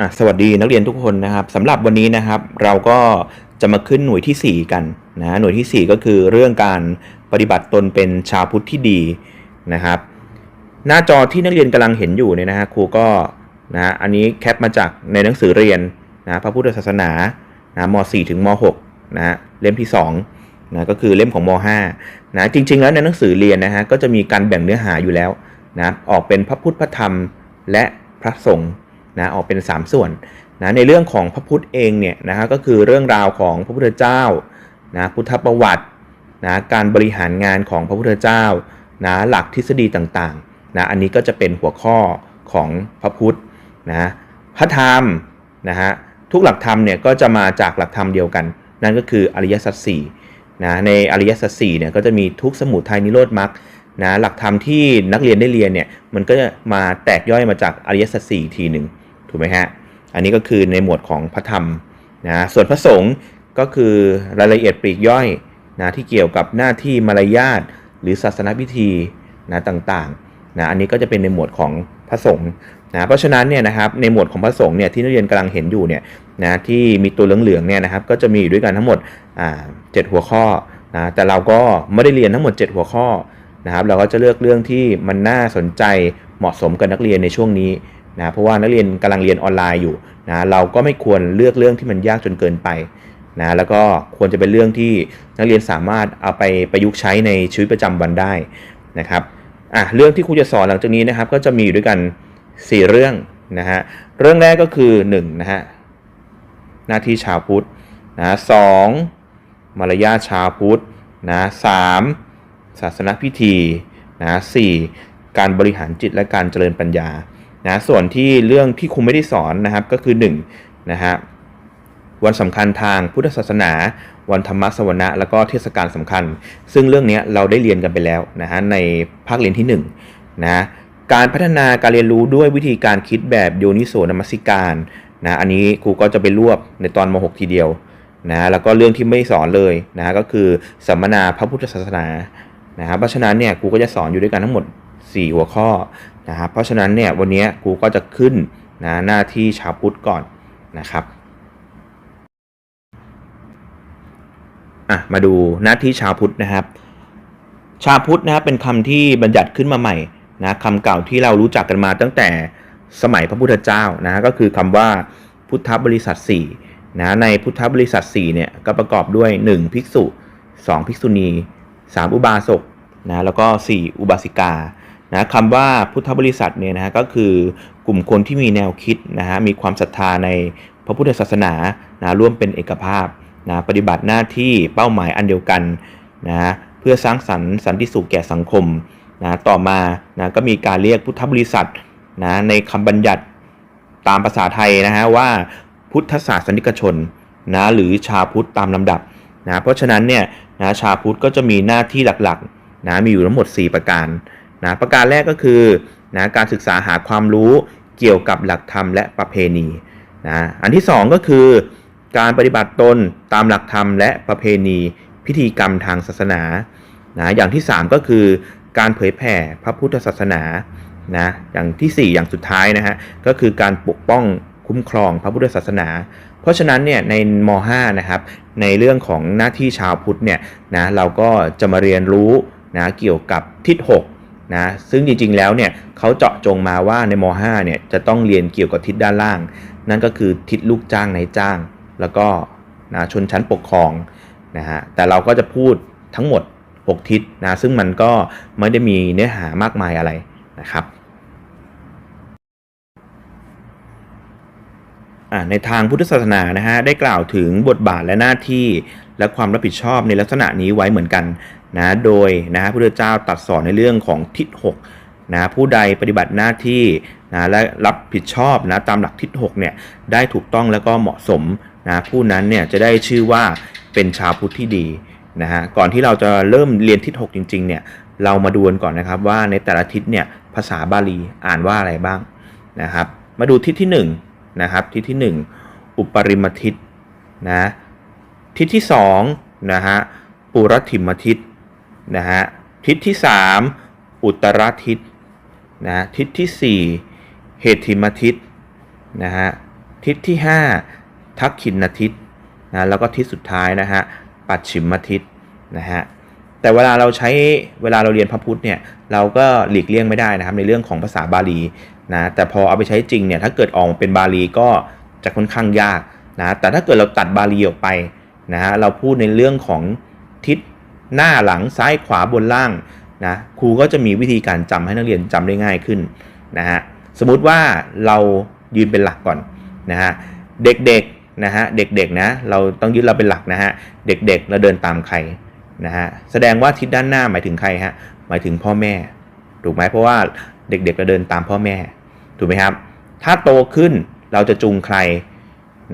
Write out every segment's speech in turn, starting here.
อะสวัสดีนักเรียนทุกคนนะครับสำหรับวันนี้นะครับ เราก็จะมาขึ้นหน่วยทีสี่4 กันนะหน่วยทีสี่ 4 ก็คือเรื่องการปฏิบัติตนเป็นชาวพุทธที่ดีนะครับ หน้าจอที่นักเรียนกำลังเห็นอยู่เนี่ยนะฮะครูก็นะอันนี้แคปมาจากในหนังสือเรียนนะพระพุทธศาสนานะม .4 ถึงม .6 นะฮะเล่มที่2นะก็คือเล่มของม .5 นะจริง ๆ แล้วในหนังสือเรียนนะฮะก็จะมีการแบ่งเนื้อหาอยู่แล้วนะออกเป็นพระพุทธพระธรรมและพระสงฆ์ นะออกเป็น 3 ส่วนนะในเรื่องของพระพุทธเองเนี่ยนะฮะก็คือเรื่องราวของพระพุทธเจ้านะพุทธประวัตินะการบริหารงานของพระพุทธเจ้านะหลักทฤษฎีต่างๆนะอันนี้ก็จะเป็นหัวข้อของพระพุทธนะพระธรรมนะฮะทุกหลักธรรมเนี่ยก็จะมาจากหลักธรรมเดียวกัน นั่นก็คืออริยสัจสี่นะในอริยสัจสี่เนี่ยก็จะมีทุกสมุทัยนิโรธมรรคนะหลักธรรมที่นักเรียนได้เรียนเนี่ยมันก็จะมาแตกย่อยมาจากอริยสัจสี่ทีหนึ่ง ถูกไหมฮะ อันนี้ก็คือในหมวดของพระธรรมนะส่วนพระสงฆ์ก็คือรายละเอียดปลีกย่อยนะที่เกี่ยวกับหน้าที่มารยาทหรือศาสนพิธีนะต่างๆนะอันนี้ก็จะเป็นในหมวดของพระสงฆ์นะเพราะฉะนั้นเนี่ยนะครับในหมวดของพระสงฆ์เนี่ยที่นักเรียนกำลังเห็นอยู่เนี่ยนะที่มีตัวเหลืองๆเนี่ยนะครับก็จะมีอยู่ด้วยกันทั้งหมดอ่าเจ็ดหัวข้อนะแต่เราก็ไม่ได้เรียนทั้งหมด 7 หัวข้อนะครับเราก็จะเลือกเรื่องที่มันน่าสนใจเหมาะสมกับนักเรียนในช่วงนี้ นะเพราะว่านักเรียนกำลังเรียนออนไลน์อยู่นะเราก็ไม่ควรเลือกเรื่องที่มันยากจนเกินไปนะแล้วก็ควรจะเป็นเรื่องที่นักเรียนสามารถเอาไปประยุกต์ใช้ในชีวิตประจำวันได้นะครับอะเรื่องที่ครูจะสอนหลังจากนี้นะครับก็จะมีอยู่ด้วยกัน 4 เรื่องนะฮะเรื่องแรกก็คือ1นะฮะหน้าที่ชาวพุทธนะสองมารยาทชาวพุทธนะสามศาสนพิธีนะสี่การบริหารจิตและการเจริญปัญญา นะส่วนที่เรื่องที่ครูไม่ได้สอนนะครับก็คือ1นะฮะวันสำคัญทางพุทธศาสนา วันธรรมสวนะแล้วก็เทศกาลสำคัญ ซึ่งเรื่องนี้เราได้เรียนกันไปแล้วนะฮะในภาคเรียนที่1นะการพัฒนาการเรียนรู้ด้วยวิธีการคิดแบบโยนิโสนมัสิการนะอันนี้ครูก็จะไปรวบในตอนม .6 ทีเดียวนะแล้วก็เรื่องที่ไม่สอนเลยนะก็คือสัมมนาพระพุทธศาสนานะครับเพราะฉะนั้นเนี่ยครูก็จะสอนอยู่ด้วยกันทั้งหมด 4 หัวข้อ นะครับเพราะฉะนั้นเนี่ยวันนี้ครูก็จะขึ้นนะหน้าที่ชาวพุทธก่อนนะครับอะมาดูหน้าที่ชาวพุทธนะครับ ชาวพุทธนะครับเป็นคำที่บัญญัติขึ้นมาใหม่นะคำเก่าที่เรารู้จักกันมาตั้งแต่สมัยพระพุทธเจ้านะก็คือคำว่าพุทธบริษัท4นะในพุทธบริษัท4เนี่ยก็ประกอบด้วย 1 ภิกษุ 2 ภิกษุณี 3 อุบาสกนะแล้วก็ 4 อุบาสิกา นะคำว่าพุทธบริษัทเนี่ยนะฮะก็คือกลุ่มคนที่มีแนวคิดนะฮะมีความศรัทธาในพระพุทธศาสนานะร่วมเป็นเอกภาพนะปฏิบัติหน้าที่เป้าหมายอันเดียวกันนะเพื่อสร้างสรรค์สันติสุขแก่สังคมนะต่อมานะก็มีการเรียกพุทธบริษัทนะในคำบัญญัติตามภาษาไทยนะฮะว่าพุทธศาสนิกชนนะหรือชาพุทธตามลำดับนะเพราะฉะนั้นเนี่ยนะชาพุทธก็จะมีหน้าที่หลักๆนะมีอยู่ทั้งหมด 4 ประการ นะประการแรกก็คือนะการศึกษาหาความรู้เกี่ยวกับหลักธรรมและประเพณีนะอันที่ 2 ก็คือ การปฏิบัติตนตามหลักธรรมและประเพณี พิธีกรรมทางศาสนานะอย่างที่ 3 ก็คือ การเผยแผ่พระพุทธศาสนานะอย่างที่ 4 อย่างสุดท้ายนะฮะก็คือการปกป้องคุ้มครองพระพุทธศาสนา เพราะฉะนั้นเนี่ยในม .5 นะครับในเรื่องของหน้าที่ชาวพุทธเนี่ยนะเราก็จะมาเรียนรู้นะเกี่ยวกับทิศ6 นะซึ่งจริงๆแล้วเนี่ยเขาเจาะจงมาว่าในม .5 เนี่ยจะต้องเรียนเกี่ยวกับทิศด้านล่าง นั่นก็คือทิศลูกจ้างนายจ้าง แล้วก็นะชนชั้นปกครองนะฮะแต่เราก็จะพูดทั้งหมด 6 ทิศนะซึ่งมันก็ไม่ได้มีเนื้อหามากมายอะไรนะครับในทางพุทธศาสนานะฮะได้กล่าวถึงบทบาทและหน้าที่และความรับผิดชอบในลักษณะนี้ไว้เหมือนกัน นะโดยนะฮะพระพุทธเจ้าตรัสสอนในเรื่องของทิศ6นะผู้ใดปฏิบัติหน้าที่นะและรับผิดชอบนะตามหลักทิศ6เนี่ยได้ถูกต้องแล้วก็เหมาะสมนะผู้นั้นเนี่ยจะได้ชื่อว่าเป็นชาวพุทธที่ดีนะฮะก่อนที่เราจะเริ่มเรียนทิศ6จริงๆเนี่ยเรามาดูกันก่อนนะครับว่าในแต่ละทิศเนี่ยภาษาบาลีอ่านว่าอะไรบ้างนะครับมาดูทิศที่1นะครับทิศที่ 1 อุปริมทิศนะทิศที่2นะฮะปุรถิมทิศ นะฮะทิศที่ 3 อุตรทิศนะทิศที่ 4 เหติมทิศนะฮะทิศที่ 5 ทักขินทิศนะแล้วก็ทิศสุดท้ายนะฮะปัจฉิมทิศนะฮะแต่เวลาเราใช้เวลาเราเรียนพระพุทธเนี่ยเราก็หลีกเลี่ยงไม่ได้นะครับในเรื่องของภาษาบาลีนะแต่พอเอาไปใช้จริงเนี่ยถ้าเกิดออกมาเป็นบาลีก็จะค่อนข้างยากนะแต่ถ้าเกิดเราตัดบาลีออกไปนะฮะเราพูดในเรื่องของทิศ หน้าหลังซ้ายขวาบนล่างนะครูก็จะมีวิธีการจำให้นักเรียนจำได้ง่ายขึ้นนะฮะสมมุติว่าเรายืนเป็นหลักก่อนนะฮะเด็กๆนะฮะเด็กๆนะเราต้องยึดเราเป็นหลักนะฮะเด็กๆเราเดินตามใครนะฮะแสดงว่าทิศด้านหน้าหมายถึงใครฮะหมายถึงพ่อแม่ถูกไหมเพราะว่าเด็กๆเราเดินตามพ่อแม่ถูกไหมครับ ถ้าโตขึ้นเราจะจูงใคร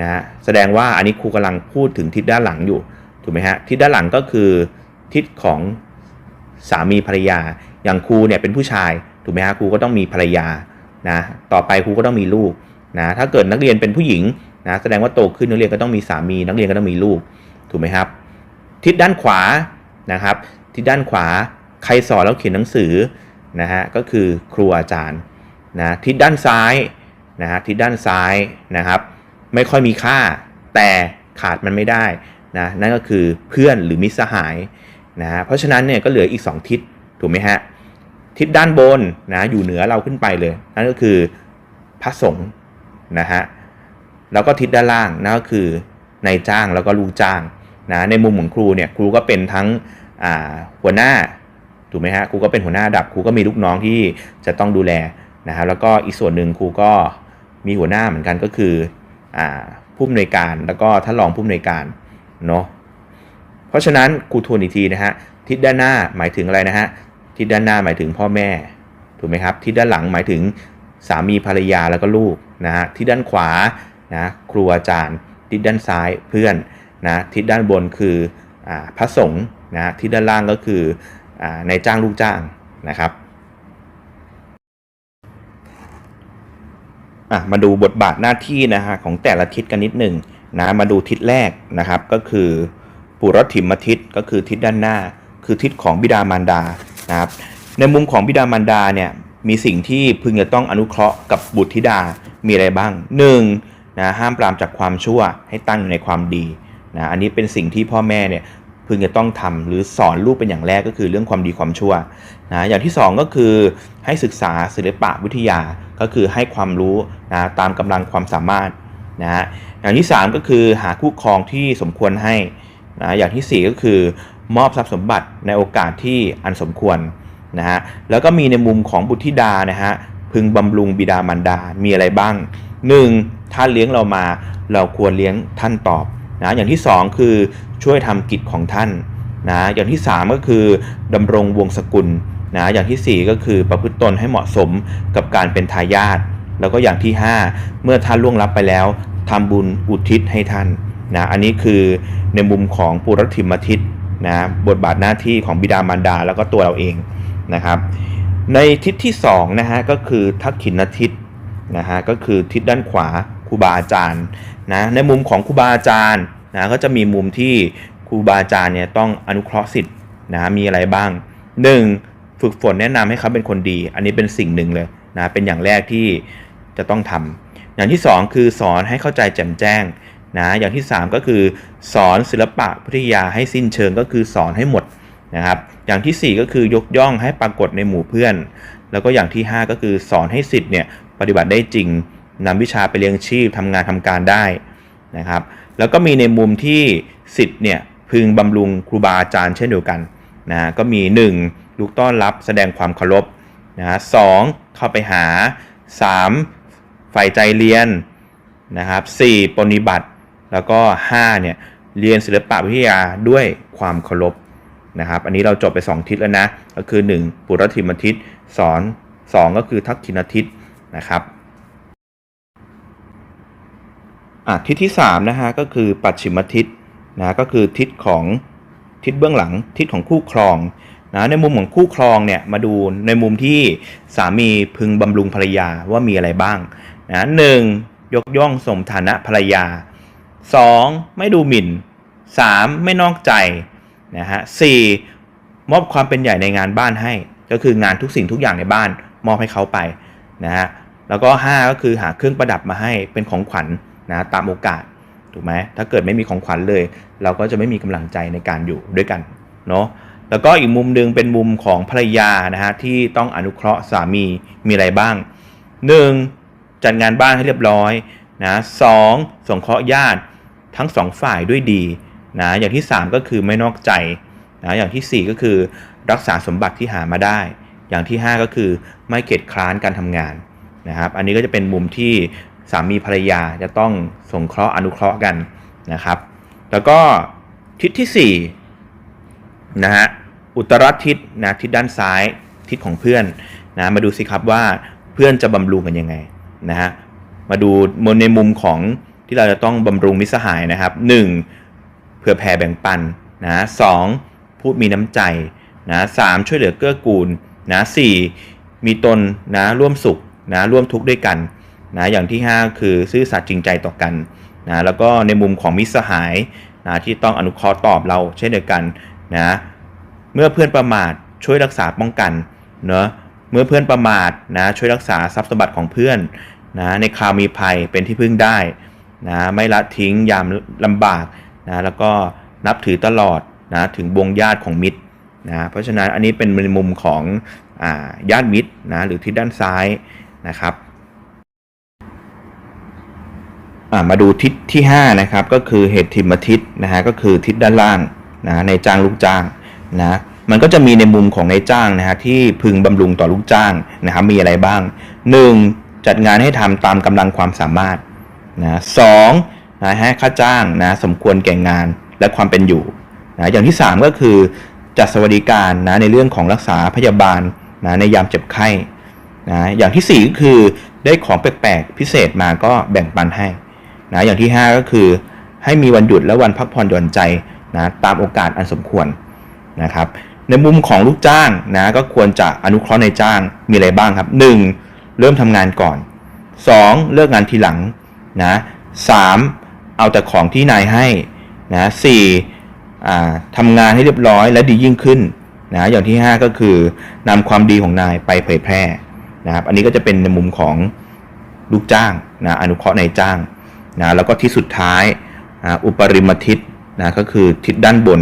นะฮะแสดงว่าอันนี้ครูกำลังพูดถึงทิศด้านหลังอยู่ถูกไหมฮะทิศด้านหลังก็คือ ทิศของสามีภรรยา อย่างครูเนี่ยเป็นผู้ชายถูกไหมฮะครูก็ต้องมีภรรยานะต่อไปครูก็ต้องมีลูกนะถ้าเกิดนักเรียนเป็นผู้หญิงนะแสดงว่าโตขึ้นนักเรียนก็ต้องมีสามีนักเรียนก็ต้องมีลูกถูกไหมครับ ทิศด้านขวานะครับ ทิศด้านขวาใครสอนแล้วเขียนหนังสือนะฮะก็คือครูอาจารย์นะทิศด้านซ้ายนะฮะทิศด้านซ้ายนะครับ ไม่ค่อยมีค่าแต่ขาดมันไม่ได้นะนั่นก็คือเพื่อนหรือมิตรสหาย นะฮะเพราะฉะนั้นเนี่ยก็เหลืออีก 2 ทิศถูกไหมฮะทิศด้านบนนะอยู่เหนือเราขึ้นไปเลยนั่นก็คือพระสงฆ์นะฮะแล้วก็ทิศด้านล่างนั่นก็คือนายจ้างแล้วก็ลูกจ้างนะในมุมของครูเนี่ยครูก็เป็นทั้งหัวหน้าถูกไหมฮะครูก็เป็นหัวหน้าดับครูก็มีลูกน้องที่จะต้องดูแลนะฮะแล้วก็อีกส่วนหนึ่งครูก็มีหัวหน้าเหมือนกันก็คืออผู้อำนวยการแล้วก็ท่านรองผู้อำนวยการเนาะ เพราะฉะนั้นครูทวนอีกทีนะฮะทิศด้านหน้าหมายถึงอะไรนะฮะทิศด้านหน้าหมายถึงพ่อแม่ถูกไหมครับทิศด้านหลังหมายถึงสามีภรรยาแล้วก็ลูกนะฮะทิศด้านขวานะครูอาจารย์ ทิศด้านซ้ายเพื่อนนะทิศด้านบนคืออพระสงฆ์นะทิศด้านล่างก็คืออนายจ้างลูกจ้างนะครับมาดูบทบาทหน้าที่นะฮะของแต่ละทิศกันนิดหนึ่งนะมาดูทิศแรกนะครับก็คือ ปุรถิมทิศก็คือทิศด้านหน้า คือทิศของบิดามารดานะครับในมุมของบิดามารดาเนี่ยมีสิ่งที่พึงจะต้องอนุเคราะห์กับบุตรธิดามีอะไรบ้าง 1. นะห้ามปรามจากความชั่วให้ตั้งอยู่ในความดีนะอันนี้เป็นสิ่งที่พ่อแม่เนี่ยพึงจะต้องทำหรือสอนลูกเป็นอย่างแรกก็คือเรื่องความดีความชั่วนะอย่างที่ 2 ก็คือให้ศึกษาศิลปะวิทยาก็คือให้ความรู้นะตามกำลังความสามารถนะฮะอย่างที่ 3 ก็คือหาคู่ครองที่สมควรให้ นะอย่างที่ 4 ก็คือมอบทรัพย์สมบัติในโอกาสที่อันสมควรนะฮะแล้วก็มีในมุมของบุตรธิดานะฮะพึงบำรุงบิดามารดา มีอะไรบ้าง 1. ท่านเลี้ยงเรามาเราควรเลี้ยงท่านตอบนะอย่างที่ 2 คือช่วยทำกิจของท่านนะอย่างที่ 3 ก็คือดำรงวงศกุลนะอย่างทีสี่ 4 ก็คือประพฤติตนให้เหมาะสมกับการเป็นทายาทแล้วก็อย่างที่ 5 เมื่อท่านล่วงลับไปแล้วทำบุญอุทิศให้ท่าน นะอันนี้คือในมุมของปุรถิมทิศนะบทบาทหน้าที่ของบิดามารดาแล้วก็ตัวเราเองนะครับ ในทิศที่2นะฮะก็คือทักขินทิศนะฮะก็คือทิศด้านขวาครูบาอาจารย์นะในมุมของครูบาอาจารย์นะก็จะมีมุมที่ครูบาอาจารย์เนี่ยต้องอนุเคราะห์สิทธิ์นะมีอะไรบ้าง 1. ฝึกฝนแนะนำให้เขาเป็นคนดี อันนี้เป็นสิ่งหนึ่งเลยนะเป็นอย่างแรกที่จะต้องทำอย่างที่ 2 คือสอนให้เข้าใจแจ่มแจ้ง นะอย่างที่ 3 ก็คือสอนศิลปะพิทยาให้สิ้นเชิงก็คือสอนให้หมดนะครับอย่างทีสี่ 4 ก็คือยกย่องให้ปรากฏในหมู่เพื่อน แล้วก็อย่างที่ 5 ก็คือสอนให้สิทธิ์เนี่ยปฏิบัติได้จริงนำวิชาไปเลี้ยงชีพทำงานทำการได้นะครับแล้วก็มีในมุมที่สิทธิ์เนี่ยพึงบำรุงครูบาอาจารย์เช่นเดียวกันนะก็มี 1. ลูกต้อนรับแสดงความเคารพนะสองเข้าไปหา 3. ฝ่ายใจเรียนนะครับ 4 ปฏิบัติ แล้วก็5เนี่ยเรียนศิลปะวิทยาด้วยความเคารพนะครับ อันนี้เราจบไป 2 ทิศแล้วนะ ก็คือ 1 ปุรถิมทิศสอน 2 ก็คือทักขินทิศนะครับทิศที่3นะฮะก็คือปัจฉิมทิศนะก็คือทิศของทิศเบื้องหลังทิศของคู่ครองนะในมุมของคู่ครองเนี่ยมาดูในมุมที่สามีพึงบำรุงภรรยาว่ามีอะไรบ้างนะหนึ่งยกย่องสมฐานะภรรยา 2. ไม่ดูหมิ่น 3. ไม่นอกใจนะฮะ 4. มอบความเป็นใหญ่ในงานบ้านให้ ก็คืองานทุกสิ่งทุกอย่างในบ้านมอบให้เขาไปนะฮะแล้วก็ 5 ก็คือหาเครื่องประดับมาให้เป็นของขวัญนะตามโอกาสถูกไหมถ้าเกิดไม่มีของขวัญเลย เราก็จะไม่มีกำลังใจในการอยู่ด้วยกันเนาะแล้วก็อีกมุมหนึ่งเป็นมุมของภรรยานะฮะที่ต้องอนุเคราะห์สามีมีอะไรบ้าง 1. จัดงานบ้านให้เรียบร้อยนะสองสงเคราะห์ญาติ ทั้งสองฝ่ายด้วยดีนะอย่างที่ 3 ก็คือไม่นอกใจนะอย่างทีสี่ 4 ก็คือรักษาสมบัติที่หามาได้ อย่างที่ 5 ก็คือไม่เกียจคร้านการทำงานนะครับ อันนี้ก็จะเป็นมุมที่สามีภรรยาจะต้องสงเคราะห์อนุเคราะห์กันนะครับ แล้วก็ทิศที่4นะฮะอุตรทิศนะทิศด้านซ้ายทิศของเพื่อนนะมาดูสิครับว่าเพื่อนจะบำรุงกันยังไงนะฮะมาดูในมุมของ ที่เราจะต้องบำรุงมิตรสหายนะครับ 1. เพื่อแผ่แบ่งปันนะสองพูดมีน้ำใจนะสามช่วยเหลือเกื้อกูลนะสี่มีตนนะร่วมสุขนะร่วมทุกข์ด้วยกันนะอย่างที่ 5 คือซื่อสัตย์จริงใจต่อกันนะแล้วก็ในมุมของมิตรสหายนะที่ต้องอนุเคราะห์ตอบเราเช่นเดียวกันนะเมื่อเพื่อนประมาทช่วยรักษาป้องกันเนอะเมื่อเพื่อนประมาทนะช่วยรักษาทรัพย์สมบัติของเพื่อนนะในคราวมีภัยเป็นที่พึ่งได้ นะไม่ละทิ้งยามลำบากนะแล้วก็นับถือตลอดนะถึงวงญาติของมิตรนะเพราะฉะนั้นอันนี้เป็นมุมของอาญาติมิตรนะหรือทิศด้านซ้ายนะครับมาดูทิศที่5นะครับก็คือเหตุทิมทิศนะฮะก็คือทิศด้านล่างนะในจ้างลูกจ้างนะมันก็จะมีในมุมของในจ้างนะฮะที่พึงบำรุงต่อลูกจ้างนะครับมีอะไรบ้าง 1. จัดงานให้ทำตามกำลังความสามารถ นะสองนะให้ค่าจ้างนะสมควรแก่งานและความเป็นอยู่นะอย่างที่ 3 ก็คือจัดสวัสดิการนะในเรื่องของรักษาพยาบาลนะในยามเจ็บไข้นะอย่างทีสี่4ก็คือได้ของแปลกๆพิเศษมาก็แบ่งปันให้นะอย่างที่ 5 ก็คือ ให้มีวันหยุดและวันพักผ่อนหย่อนใจนะตามโอกาสอันสมควรนะครับในมุมของลูกจ้างนะก็ควรจะอนุเคราะห์ในจ้างมีอะไรบ้างครับ 1. เริ่มทำงานก่อน 2. เลิกงานทีหลัง นะสามเอาแต่ของที่นายให้นะสี่ทำงานให้เรียบร้อยและดียิ่งขึ้นนะอย่างที่ 5 ก็คือนำความดีของนายไปเผยแพร่นะครับอันนี้ก็จะเป็นในมุมของลูกจ้างนะอนุเคราะห์นายจ้างนะแล้วก็ที่สุดท้ายอ่าอุปริมทิศนะก็คือทิศด้านบน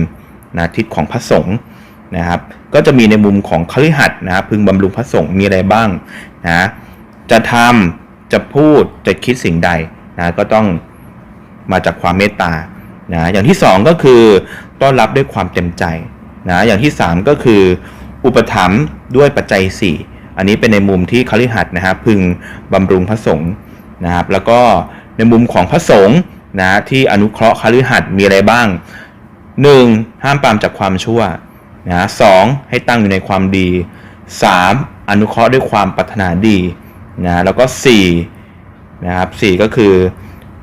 นะทิศของพระสงฆ์นะครับก็จะมีในมุมของคฤหัสถ์นะพึงบำรุงพระสงฆ์มีอะไรบ้างนะจะทำจะพูดจะคิดสิ่งใด นะก็ต้องมาจากความเมตตานะอย่างที่สองก็คือต้อนรับด้วยความเต็มใจนะอย่างที่สามก็คือ อุปถัมภ์ด้วยปัจจัยสี่อันนี้เป็นในมุมที่คฤหัสถ์นะครับพึงบำรุงพระสงฆ์นะครับแล้วก็ในมุมของพระสงฆ์นะที่อนุเคราะห์คฤหัสถ์มีอะไรบ้าง 1. ห้ามปรามจากความชั่วนะสองให้ตั้งอยู่ในความดี 3. อนุเคราะห์ด้วยความปรารถนาดีนะแล้วก็ 4 นะครับ4ก็คือ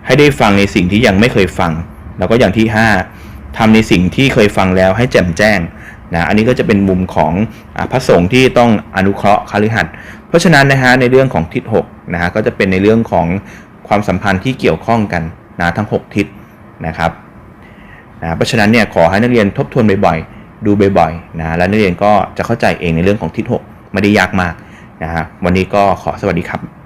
ให้ได้ฟังในสิ่งที่ยังไม่เคยฟัง แล้วก็อย่างที่ 5ทำในสิ่งที่เคยฟังแล้วให้แจ่มแจ้งนะอันนี้ก็จะเป็นมุมของอพระสงฆ์ที่ต้องอนุเคราะห์คฤหัสถ์เพราะฉะนั้นนะฮะในเรื่องของทิศ6นะฮะก็จะเป็นในเรื่องของความสัมพันธ์ที่เกี่ยวข้องกันนะทั้ง 6 ทิศนะครับนะเพราะฉะนั้นเนี่ยขอให้นักเรียนทบทวนบ่อยๆ ดูบ่อยๆนะแล้วนักเรียนก็จะเข้าใจเองในเรื่องของทิศหกไม่ได้ยากมากนะฮะวันนี้ก็ขอสวัสดีครับ